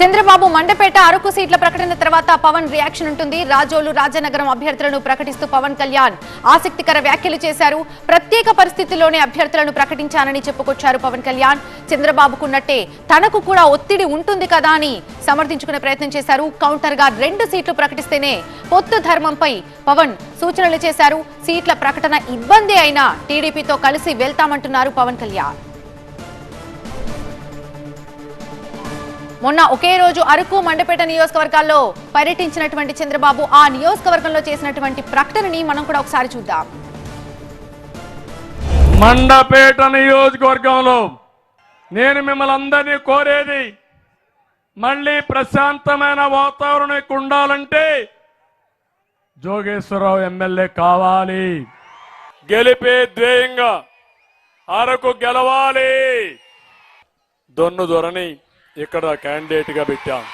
చంద్రబాబు మండపేట అరకు సీట్ల ప్రకటన తర్వాత పవన్ రియాక్షన్ ఉంటుంది. రాజోలు రాజనగరం అభ్యర్థులను ప్రకటిస్తూ పవన్ కళ్యాణ్ ఆసక్తికర వ్యాఖ్యలు చేశారు. ప్రత్యేక పరిస్థితుల్లోనే అభ్యర్థులను ప్రకటించానని చెప్పుకొచ్చారు పవన్ కళ్యాణ్. చంద్రబాబుకున్నట్టే తనకు కూడా ఒత్తిడి ఉంటుంది కదా అని సమర్థించుకునే ప్రయత్నం చేశారు. కౌంటర్గా రెండు సీట్లు ప్రకటిస్తేనే పొత్తు ధర్మంపై పవన్ సూచనలు చేశారు. సీట్ల ప్రకటన ఇబ్బంది అయినా టీడీపీతో కలిసి వెళ్తామంటున్నారు పవన్ కళ్యాణ్. మొన్న ఒకే రోజు అరకు మండపేట నియోజకవర్గాల్లో పర్యటించినటువంటి చంద్రబాబు ఆ నియోజకవర్గంలో చేసినటువంటి ప్రకటనని మనం కూడా ఒకసారి చూద్దాం. మండపేట నియోజకవర్గంలో నేను మిమ్మల్ని అందరినీ కోరేది మళ్ళీ ప్రశాంతమైన వాతావరణం ఇక్కడ ఉండాలంటే జోగేశ్వరరావు ఎమ్మెల్యే కావాలి. గెలిపే ధ్యేయంగా అరకు గెలవాలి. దొన్ను దొరని ఇక్కడ క్యాండిడేట్గా పెట్టాం.